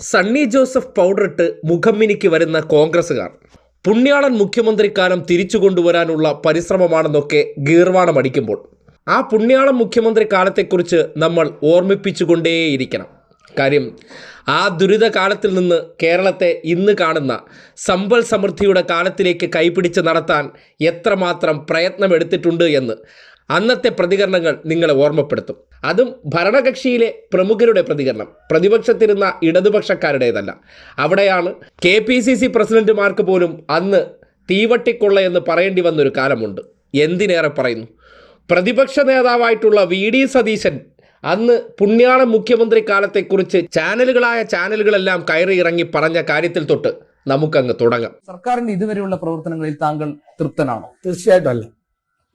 സണ്ണി ജോസഫ് പൗഡറിട്ട് മുഖമ്മിനിക്ക് വരുന്ന കോൺഗ്രസ്സുകാർ. പുണ്യാളൻ മുഖ്യമന്ത്രിക്കാലം തിരിച്ചു കൊണ്ടുവരാനുള്ള പരിശ്രമമാണെന്നൊക്കെ ഗീർവാണം അടിക്കുമ്പോൾ. ആ പുണ്യാളൻ മുഖ്യമന്ത്രി കാലത്തെക്കുറിച്ച് നമ്മൾ ഓർമ്മിപ്പിച്ചുകൊണ്ടേയിരിക്കണം. കാര്യം ആ ദുരിത കാലത്തിൽ നിന്ന് കേരളത്തെ ഇന്ന് കാണുന്ന സമ്പൽ സമൃദ്ധിയുടെ കാലത്തിലേക്ക് കൈപിടിച്ച് നടത്താൻ എത്രമാത്രം പ്രയത്നമെടുത്തിട്ടുണ്ട് എന്ന് അന്നത്തെ പ്രതികരണങ്ങൾ നിങ്ങളെ ഓർമ്മപ്പെടുത്തും. അതും ഭരണകക്ഷിയിലെ പ്രമുഖരുടെ പ്രതികരണം. പ്രതിപക്ഷത്തിരുന്ന ഇടതുപക്ഷക്കാരുടേതല്ല. അവിടെയാണ് കെ പി സി സി പ്രസിഡന്റുമാർക്ക് പോലും അന്ന് തീവട്ടിക്കൊള്ള എന്ന് പറയേണ്ടി വന്നൊരു കാലമുണ്ട്. എന്തിനേറെ പറയുന്നു? പ്രതിപക്ഷ നേതാവായിട്ടുള്ള വി ഡി സതീശൻ അന്ന് പുണ്യാള മുഖ്യമന്ത്രി കാലത്തെക്കുറിച്ച് ചാനലുകളായ ചാനലുകളെല്ലാം കയറി ഇറങ്ങി പറഞ്ഞ കാര്യത്തിൽ തൊട്ട് നമുക്കങ്ങ് തുടങ്ങാം. സർക്കാരിന്റെ ഇതുവരെയുള്ള പ്രവർത്തനങ്ങളിൽ താങ്കൾ തൃപ്തനാണോ? തീർച്ചയായിട്ടും അല്ല.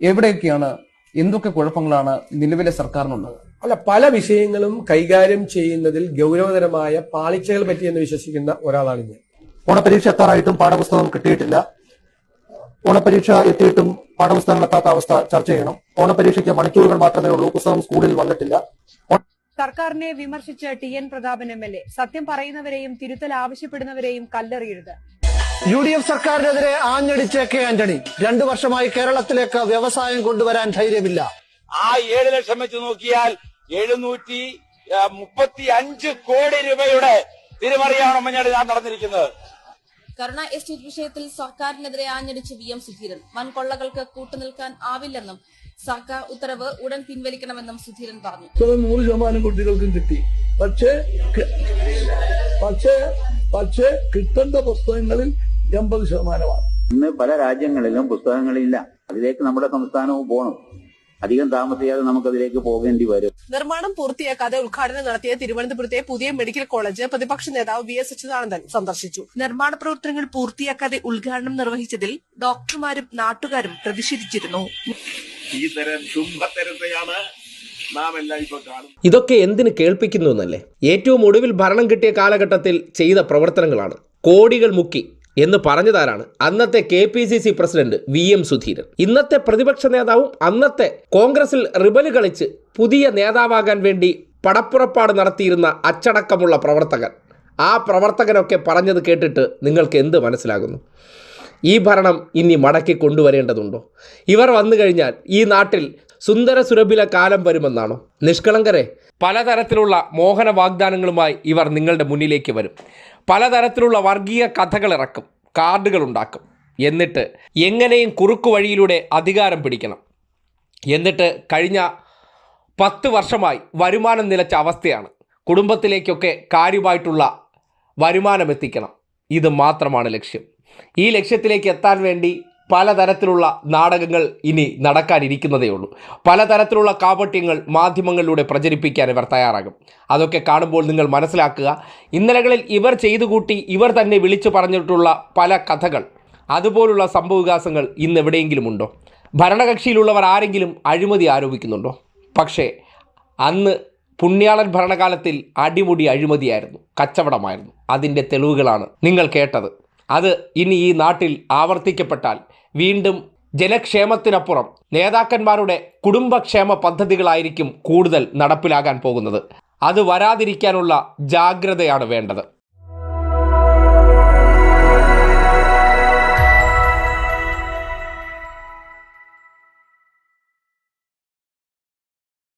എവിടെയൊക്കെയാണ് എന്തൊക്കെ കുഴപ്പങ്ങളാണ് നിലവിലെ സർക്കാരിനുള്ളത്? അല്ല പല വിഷയങ്ങളും കൈകാര്യം ചെയ്യുന്നതിൽ ഗൗരവതരമായ പാളിച്ചകൾ പറ്റിയെന്ന് വിശ്വസിക്കുന്ന ഒരാളാണ് ഞാൻ. ഓണപരീക്ഷ എത്താറായിട്ടും പാഠപുസ്തകം കിട്ടിയിട്ടില്ല. ഓണപരീക്ഷ എത്തിയിട്ടും പാഠപുസ്തകം എത്താത്ത അവസ്ഥ ചർച്ച ചെയ്യണം. ഓണപരീക്ഷയ്ക്ക് മണിക്കൂറുകൾ മാത്രമേ ഉള്ളൂ. പുസ്തകം സ്കൂളിൽ വന്നിട്ടില്ല. സർക്കാരിനെ വിമർശിച്ച T N Prathapan M L A സത്യം പറയുന്നവരെയും തിരുത്തൽ ആവശ്യപ്പെടുന്നവരെയും കല്ലെറിയരുത്. യു ഡി എഫ് സർക്കാരിനെതിരെ ആഞ്ഞടിച്ച കെ ആന്റണി. രണ്ടു വർഷമായി കേരളത്തിലേക്ക് വ്യവസായം കൊണ്ടുവരാൻ ധൈര്യമില്ല. ആ ഏഴ് ലക്ഷം വെച്ച് നോക്കിയാൽ എഴുന്നൂറ്റി മുപ്പത്തി അഞ്ച് കോടി രൂപയുടെ തിരിമറിയാണ് ഉമ്മൻചാണ്ടി ഞാൻ നടന്നിരിക്കുന്നത്. കരുണ എസ്റ്റേറ്റ് വിഷയത്തിൽ സർക്കാരിനെതിരെ ആഞ്ഞടിച്ച് വി എം സുധീരൻ. വൻകൊള്ളകൾക്ക് കൂട്ടുനിൽക്കാൻ ആവില്ലെന്നും സർക്കാർ ഉത്തരവ് ഉടൻ പിൻവലിക്കണമെന്നും സുധീരൻ പറഞ്ഞു. നൂറ് ശതമാനം കുട്ടികൾക്കും കിട്ടി. പക്ഷേ പക്ഷേ പക്ഷേ കിട്ടേണ്ട പുസ്തകങ്ങളിൽ എൺപത് ശതമാനമാണ്. ഇന്ന് പല രാജ്യങ്ങളിലും പുസ്തകങ്ങളില്ല. അതിലേക്ക് നമ്മുടെ സംസ്ഥാനവും പോകണം അധികം താമസിയാതെ നമുക്കതിലേക്ക് പോകേണ്ടി വരും. നിർമ്മാണം പൂർത്തിയാക്കാതെ ഉദ്ഘാടനം നടത്തിയ തിരുവനന്തപുരത്തെ പുതിയ മെഡിക്കൽ കോളേജ് പ്രതിപക്ഷ നേതാവ് വി എസ് അച്യുതാനന്ദൻ സന്ദർശിച്ചു. നിർമ്മാണ പ്രവർത്തനങ്ങൾ പൂർത്തിയാക്കാതെ ഉദ്ഘാടനം നിർവഹിച്ചതിൽ ഡോക്ടർമാരും നാട്ടുകാരും പ്രതിഷേധിച്ചിരുന്നു. ഈ തരം ശുംഭത്തരത്തെയാണ് ഇതൊക്കെ എന്തിനു കേൾപ്പിക്കുന്നു എന്നല്ലേ? ഏറ്റവും ഒടുവിൽ ഭരണം കിട്ടിയ കാലഘട്ടത്തിൽ ചെയ്ത പ്രവർത്തനങ്ങളാണ്. കോടികൾ മുക്കി എന്ന് പറഞ്ഞതാരാണ് അന്നത്തെ K P C C president V M Sudheeran. ഇന്നത്തെ പ്രതിപക്ഷ നേതാവും അന്നത്തെ കോൺഗ്രസിൽ റിബൽ കളിച്ച് പുതിയ നേതാവാകാൻ വേണ്ടി പടപ്പുറപ്പാട് നടത്തിയിരുന്ന അച്ചടക്കമുള്ള പ്രവർത്തകൻ. ആ പ്രവർത്തകനൊക്കെ പറഞ്ഞത് കേട്ടിട്ട് നിങ്ങൾക്ക് എന്ത് മനസ്സിലാകുന്നു? ഈ ഭരണം ഇനി മടക്കി കൊണ്ടുവരേണ്ടതുണ്ടോ? ഇവർ വന്നു കഴിഞ്ഞാൽ ഈ നാട്ടിൽ സുന്ദര സുരഭില കാലം വരുമെന്നാണോ? നിഷ്കളങ്കരെ പലതരത്തിലുള്ള മോഹന വാഗ്ദാനങ്ങളുമായി ഇവർ നിങ്ങളുടെ മുന്നിലേക്ക് വരും. പലതരത്തിലുള്ള വർഗീയ കഥകൾ ഇറക്കും കാർഡുകൾ ഉണ്ടാക്കും. എന്നിട്ട് എങ്ങനെയും കുറുക്കു വഴിയിലൂടെ അധികാരം പിടിക്കണം. എന്നിട്ട് കഴിഞ്ഞ പത്ത് വർഷമായി വരുമാനം നിലച്ച അവസ്ഥയാണ്. കുടുംബത്തിലേക്കൊക്കെ കാര്യമായിട്ടുള്ള വരുമാനം എത്തിക്കണം. ഇത് മാത്രമാണ് ലക്ഷ്യം. ഈ ലക്ഷ്യത്തിലേക്ക് എത്താൻ വേണ്ടി പലതരത്തിലുള്ള നാടകങ്ങൾ ഇനി നടക്കാനിരിക്കുന്നതേ ഉള്ളൂ. പലതരത്തിലുള്ള കാപട്യങ്ങൾ മാധ്യമങ്ങളിലൂടെ പ്രചരിപ്പിക്കാൻ ഇവർ തയ്യാറാകും. അതൊക്കെ കാണുമ്പോൾ നിങ്ങൾ മനസ്സിലാക്കുക ഇന്നലകളിൽ ഇവർ ചെയ്തു കൂട്ടി ഇവർ തന്നെ വിളിച്ചു പറഞ്ഞിട്ടുള്ള പല കഥകൾ അതുപോലുള്ള സംഭവവികാസങ്ങൾ ഇന്ന് എവിടെയെങ്കിലും ഉണ്ടോ? ഭരണകക്ഷിയിലുള്ളവർ ആരെങ്കിലും അഴിമതി ആരോപിക്കുന്നുണ്ടോ? പക്ഷേ അന്ന് പുണ്യാളൻ ഭരണകാലത്തിൽ അടിമുടി അഴിമതിയായിരുന്നു കച്ചവടമായിരുന്നു. അതിന്റെ തെളിവുകളാണ് നിങ്ങൾ കേട്ടത്. അത് ഇനി ഈ നാട്ടിൽ ആവർത്തിക്കപ്പെട്ടാൽ വീണ്ടും ജനക്ഷേമത്തിനപ്പുറം നേതാക്കന്മാരുടെ കുടുംബക്ഷേമ പദ്ധതികളായിരിക്കും കൂടുതൽ നടപ്പിലാകാൻ പോകുന്നത്. അത് വരാതിരിക്കാനുള്ള ജാഗ്രതയാണ് വേണ്ടത്.